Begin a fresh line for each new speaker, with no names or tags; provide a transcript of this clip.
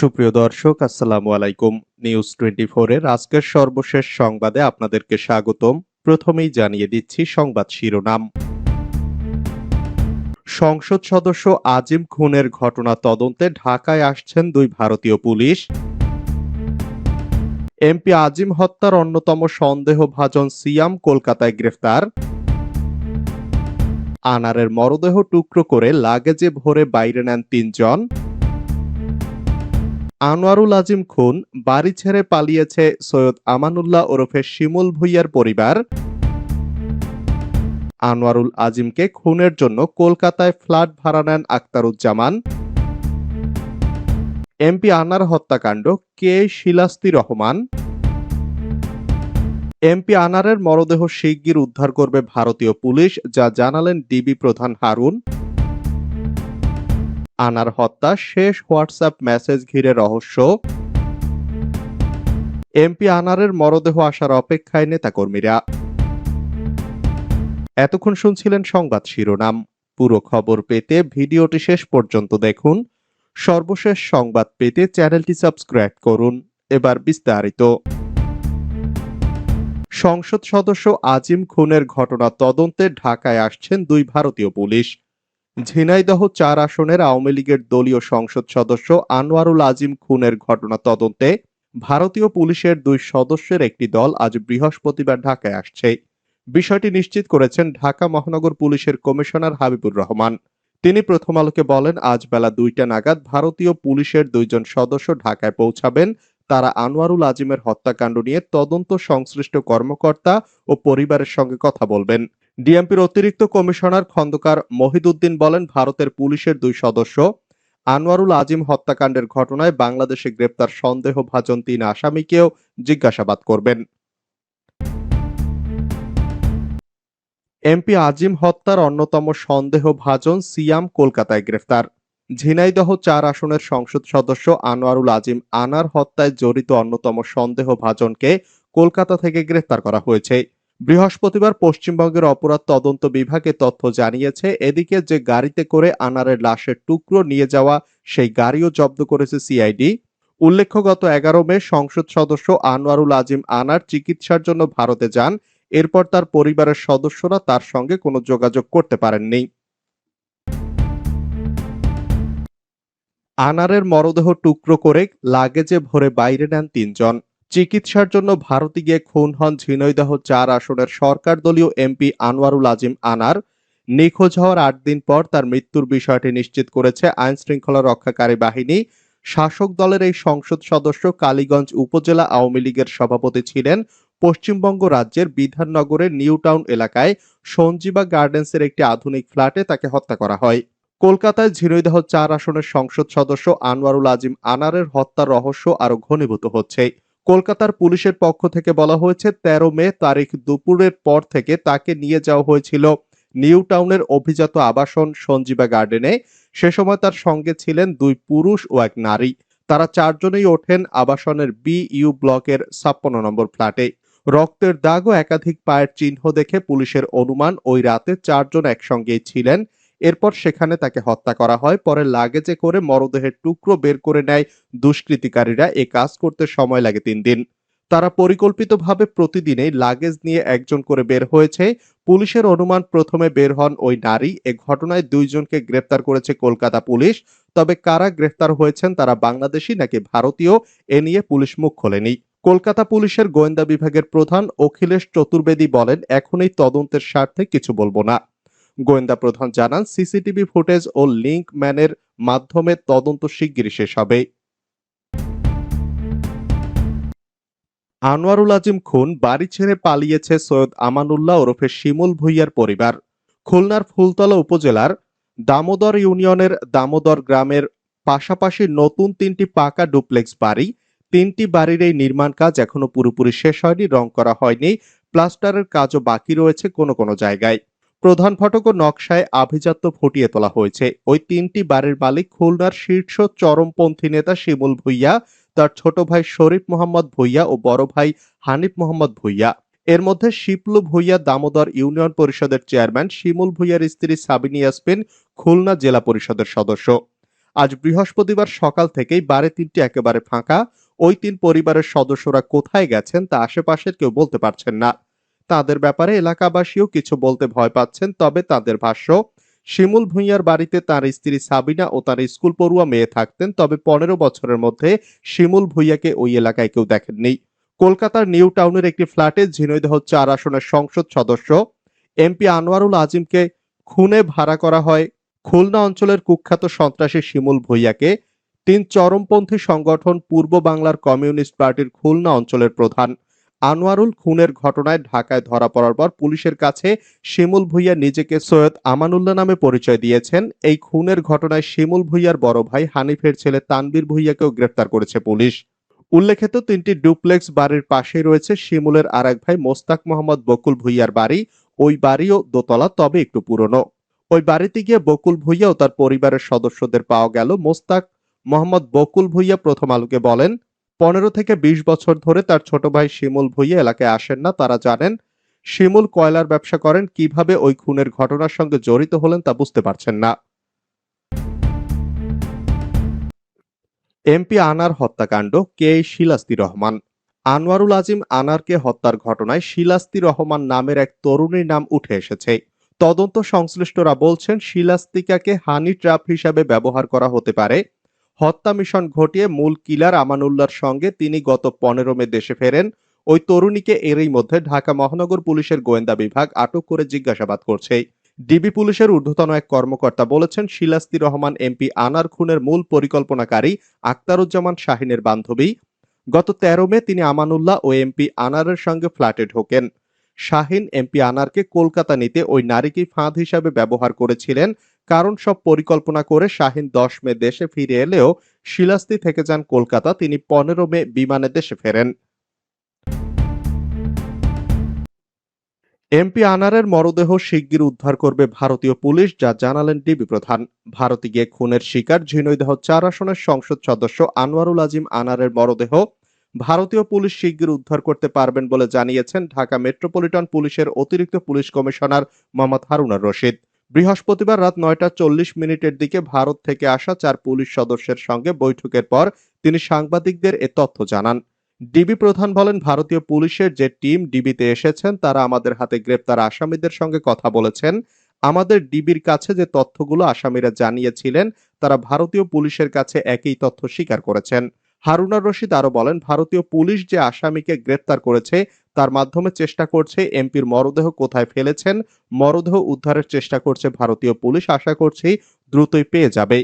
সুপ্রিয় দর্শক, আসসালামু আলাইকুম। নিউজ টোয়েন্টি এর আজকের সর্বশেষ সংবাদে আপনাদেরকে স্বাগতম। প্রথমেই জানিয়ে দিচ্ছি সংবাদ শিরোনাম। সংসদ সদস্য আজিম খুনের ঘটনা তদন্তে ঢাকায় আসছেন দুই ভারতীয় পুলিশ। এমপি আজিম হত্যার অন্যতম সন্দেহভাজন সিয়াম কলকাতায় গ্রেফতার। আনারের মরদেহ টুকরো করে লাগেজে ভরে বাইরে নেন তিনজন। আনোয়ারুল আজিম খুন, বাড়ি ছেড়ে পালিয়েছে সৈয়দ আমানুল্লাহ ওরফে শিমুল ভুইয়ার পরিবার। আনোয়ারুল আজিমকে খুনের জন্য কলকাতায় ফ্ল্যাট ভাড়া নেন আক্তারুজ্জামান এমপি আনার হত্যাকাণ্ড, কে শিলাস্তি রহমান। এমপি আনারের মরদেহ শিগগির উদ্ধার করবে ভারতীয় পুলিশ, যা জানালেন ডিবি প্রধান হারুন। আনার হত্যা, শেষ হোয়াটসঅ্যাপ মেসেজ ঘিরে রহস্য। এমপি আনারের মরদেহ আসার অপেক্ষায় নেতাকর্মীরা। এতক্ষণ শুনছিলেন সংবাদ শিরোনাম। পুরো খবর পেতে ভিডিওটি শেষ পর্যন্ত দেখুন। সর্বশেষ সংবাদ পেতে চ্যানেলটি সাবস্ক্রাইব করুন। এবার বিস্তারিত। সংসদ সদস্য আজিম খুনের ঘটনা তদন্তে ঢাকায় আসছেন দুই ভারতীয় পুলিশ। ঝিনাইদহ চার আসনের আওয়ামী লীগের দলীয় সংসদ সদস্য আনোয়ারুল আজিম খুনের ঘটনা তদন্তে ভারতীয় পুলিশের দুই সদস্যের একটি দল আজ বৃহস্পতিবার ঢাকায় আসছে। বিষয়টি নিশ্চিত করেছেন ঢাকা মহানগর পুলিশের কমিশনার হাবিবুর রহমান। তিনি প্রথম আলোকে বলেন, আজ বেলা দুইটা নাগাদ ভারতীয় পুলিশের দুইজন সদস্য ঢাকায় পৌঁছাবেন। তারা আনোয়ারুল আজিমের হত্যাকাণ্ড নিয়ে তদন্ত সংশ্লিষ্ট কর্মকর্তা ও পরিবারের সঙ্গে কথা বলবেন। ডিএমপির অতিরিক্ত কমিশনার খন্দকার মহিদুদ্দিন বলেন, ভারতের পুলিশের দুই সদস্য আনোয়ারুল আজিম হত্যাকাণ্ডের ঘটনায় বাংলাদেশে গ্রেপ্তার সন্দেহভাজন তিন আসামিকেও জিজ্ঞাসাবাদ করবেন। এমপি আজিম হত্যার অন্যতম সন্দেহভাজন সিয়াম কলকাতায় গ্রেফতার। ঝিনাইদহ চার আসনের সংসদ সদস্য আনোয়ারুল আজিম আনার হত্যায় জড়িত অন্যতম সন্দেহভাজনকে কলকাতা থেকে গ্রেফতার করা হয়েছে। বৃহস্পতিবার পশ্চিমবঙ্গের অপরাধ তদন্ত বিভাগে তথ্য জানিয়েছে, এদিকে যে গাড়িতে করে আনারের লাশের টুকরো নিয়ে যাওয়া সেই গাড়িও জব্দ করেছে সিআইডি। উল্লেখ্য, গত এগারো মে সংসদ সদস্য আনোয়ারুল আজিম আনার চিকিৎসার জন্য ভারতে যান। এরপর তার পরিবারের সদস্যরা তার সঙ্গে কোনো যোগাযোগ করতে পারেননি। আনারের মরদেহ টুকরো করে লাগেজে ভরে বাইরে নেন তিনজন। চিকিৎসার জন্য ভারতে গিয়ে খুন হন ঝিনৈদহ চার আসনের সরকার দলীয় এমপি আনোয়ারুল আজিম আনার। নিখোঁজ হওয়ার আট দিন পর তার মৃত্যুর বিষয়টি নিশ্চিত করেছে আইন শৃঙ্খলা রক্ষাকারী বাহিনী। শাসক দলের এই সংসদ সদস্য কালীগঞ্জ উপজেলা আওয়ামী লীগের সভাপতি ছিলেন। পশ্চিমবঙ্গ রাজ্যের বিধাননগরের নিউ টাউন এলাকায় সঞ্জীবা গার্ডেন্সের একটি আধুনিক ফ্ল্যাটে তাকে হত্যা করা হয়। কলকাতায় ঝিনৈদহ চার আসনের সংসদ সদস্য আনোয়ারুল আজিম আনারের হত্যার রহস্য আরও ঘনীভূত হচ্ছে। কলকাতার পুলিশের পক্ষ থেকে বলা হয়েছে, তেরো মে তারিখ দুপুরের পর থেকে তাকে নিয়ে যাওয়া হয়েছিল নিউ টাউনের অভিজাত আবাসন সঞ্জীবা গার্ডেনে। সে সময় তার সঙ্গে ছিলেন দুই পুরুষ ও এক নারী। তারা চারজনেই ওঠেন আবাসনের বি ইউ ব্লকের ছাপ্পান্ন নম্বর ফ্ল্যাটে। রক্তের দাগ ও একাধিক পায়ের চিহ্ন দেখে পুলিশের অনুমান, ওই রাতে চারজন একসঙ্গেই ছিলেন। এরপর সেখানে তাকে হত্যা করা হয়। পরে লাগেজে করে মরদেহের টুকরো বের করে নেয়। দুষ্কৃতিকারীরা এ কাজ করতে সময় লাগে তিন দিন। তারা পরিকল্পিতভাবে প্রতিদিনেই লাগেজ নিয়ে একজন করে বের হয়েছে। পুলিশের অনুমান প্রথমে বের হন ওই নারী। এ ঘটনায় দুইজনকে গ্রেফতার করেছে কলকাতা পুলিশ। তবে কারা গ্রেফতার হয়েছেন তারা বাংলাদেশি নাকি ভারতীয়, এ নিয়ে পুলিশ মুখ খোলেনি। কলকাতা পুলিশের গোয়েন্দা বিভাগের প্রধান অখিলেশ চতুর্বেদী বলেন এখন এই তদন্তের স্বার্থে কিছু বলব না। গোয়েন্দা প্রধান জানান, সিসিটিভি ফুটেজ ও লিঙ্ক ম্যানের মাধ্যমে তদন্ত শিগগিরই শেষ হবে। আনোয়ারুল আজিম খুন, বাড়ি ছেড়ে পালিয়েছে সৈয়দ আমানুল্লাহ ওরফে শিমুল ভুইয়ার পরিবার। খুলনার ফুলতলা উপজেলার দামোদর ইউনিয়নের দামোদর গ্রামের পাশাপাশি নতুন তিনটি পাকা ডুপ্লেক্স বাড়ি, তিনটি বাড়ির এই নির্মাণ কাজ এখনও পুরোপুরি শেষ হয়নি, রং করা হয়নি, প্লাস্টারের কাজও বাকি রয়েছে কোনো কোনো জায়গায়। প্রধান ফটক ও নকশায় আভিজাত্য ফুটিয়ে তোলা হয়েছে। ওই তিনটি বাড়ির মালিক খুলনার শীর্ষ চরমপন্থী নেতা শিমুল ভুইয়া, তার ছোট ভাই শরীফ মোহাম্মদ ভুইয়া ও বড় ভাই হানিফ মোহাম্মদ ভুইয়া। এর মধ্যে শিপলু ভুইয়া দামোদর ইউনিয়ন পরিষদের চেয়ারম্যান, শিমুল ভুইয়ার স্ত্রী সাবিনী ইয়াসমিন খুলনা জেলা পরিষদের সদস্য। আজ বৃহস্পতিবার সকাল থেকেই বাড়ি তিনটি একেবারে ফাঁকা। ওই তিন পরিবারের সদস্যরা কোথায় গেছেন তা আশেপাশের কেউ বলতে পারছেন না। তাদের ব্যাপারে এলাকাবাসীও কিছু বলতে ভয় পাচ্ছেন, তবে তাদের ভাষ্য, শিমুল ভুঁইয়ার বাড়িতে তার স্ত্রী সাবিনা ও তার স্কুল পড়ুয়া মেয়ে থাকতেন, তবে পনেরো বছরের মধ্যে শিমুল ভুঁইয়াকে ওই এলাকায় কেউ দেখেননি। কলকাতার নিউ টাউনের একটি ফ্ল্যাটে ঝিনৈদহ চার আসনের সংসদ সদস্য, এমপি আনোয়ারুল আজিমকে খুনে ভাড়া করা হয়। খুলনা অঞ্চলের কুখ্যাত সন্ত্রাসী শিমুল ভুঁইয়াকে তিন চরমপন্থী সংগঠন পূর্ব বাংলার কমিউনিস্ট পার্টির খুলনা অঞ্চলের প্রধান। আনোয়ারুল খুনের ঘটনায় ঢাকায় ধরা পড়ার পর পুলিশের কাছে শিমুল ভুইয়া নিজেকে সৈয়দ আমানুল্লাহ নামে পরিচয় দিয়েছেন। এই খুনের ঘটনায় শিমুল ভুইয়ার বড় ভাই হানিফের ছেলে তানবীর ভুইয়াকেও গ্রেফতার করেছে পুলিশ। উল্লেখিত তিনটি ডুপ্লেক্স বাড়ির পাশেই রয়েছে শিমুলের আর এক ভাই মোস্তাক মোহাম্মদ বকুল ভুইয়ার বাড়ি। ওই বাড়িও দোতলা, তবে একটু পুরনো। ওই বাড়িতে গিয়ে বকুল ভুইয়া ও তার পরিবারের সদস্যদের পাওয়া গেল। মোস্তাক মোহাম্মদ বকুল ভুইয়া প্রথম আলোকে বলেন পনেরো থেকে বিশ বছর ধরে তার ছোট ভাই শিমুল ভুইয়া এলাকায় আসেন না। তারা জানেন, শিমুল কয়লার ব্যবসা করেন, কীভাবে ওই খুনের ঘটনার সঙ্গে জড়িত হলেন তা বুঝতে পারছেন না। এমপি আনার হত্যাকাণ্ড, কে শিলাস্তি রহমান? আনোয়ারুল আজিম আনারকে হত্যার ঘটনায় শিলাস্তি রহমান নামের এক তরুণীর নাম উঠে এসেছে। তদন্ত সংশ্লিষ্টরা বলছেন, শিলাস্তিকাকে হানি ট্র্যাপ হিসাবে ব্যবহার করা হতে পারে। হত্যা মিশন ঘটিয়ে মূল কিলার আমানুল্লাহর সঙ্গে তিনি গত পনেরো মে দেশে ফেরেন। ওই তরুণীকে এরই মধ্যে ঢাকা মহানগর পুলিশের গোয়েন্দা বিভাগ আটক করে জিজ্ঞাসাবাদ করছে। ডিবি পুলিশের ঊর্ধ্বতন এক কর্মকর্তা বলেছেন, শিলাস্তি রহমান এমপি আনার খুনের মূল পরিকল্পনাকারী আক্তারুজ্জামান শাহিনের বান্ধবী। গত তেরো মে তিনি আমানুল্লাহ ও এমপি আনারের সঙ্গে ফ্ল্যাটে ঢোকেন। শাহিন এমপি আনারকে কলকাতা নিতে ওই নারীকে ফাঁদ হিসাবে ব্যবহার করেছিলেন কারণ সব পরিকল্পনা করে শাহিন দশ মে দেশে ফিরে এলেও শিলাস্তি থেকে যান কলকাতা, তিনি পনেরো মে বিমানে দেশে ফেরেন। এমপি আনারের মরদেহ শিগগির উদ্ধার করবে ভারতীয় পুলিশ, যা জানালেন ডিবি প্রধান। ভারতে গিয়ে খুনের শিকার ঝিনৈদহ চার আসনের সংসদ সদস্য আনোয়ারুল আজিম আনারের মরদেহ ভারতীয় পুলিশ শিগগির উদ্ধার করতে পারবেন বলে জানিয়েছেন ঢাকা মেট্রোপলিটন পুলিশের অতিরিক্ত পুলিশ কমিশনার মোহাম্মদ হারুনার রশিদ। বৃহস্পতিবার রাত নয়টা চল্লিশ মিনিটের দিকে ভারত থেকে আসা চার পুলিশ সদস্যের সঙ্গে বৈঠকের পর তিনি সাংবাদিকদের এ তথ্য জানান। ডিবি প্রধান বলেন, ভারতীয় পুলিশের যে টিম ডিবিতে এসেছেন, তারা আমাদের হাতে গ্রেপ্তার আসামিদের সঙ্গে কথা বলেছেন। আমাদের ডিবির কাছে যে তথ্যগুলো আসামিরা জানিয়েছিলেন, তারা ভারতীয় পুলিশের কাছে একই তথ্য স্বীকার করেছেন। হারুনার রশিদ আরও বলেন, ভারতীয় পুলিশ যে আসামিকে গ্রেপ্তার করেছে, তার মাধ্যমে চেষ্টা করছে এমপির মরদেহ কোথায় ফেলেছেন, মরদেহ উদ্ধারের চেষ্টা করছে ভারতীয় পুলিশ। আশা করছি দ্রুতই পেয়ে যাবে।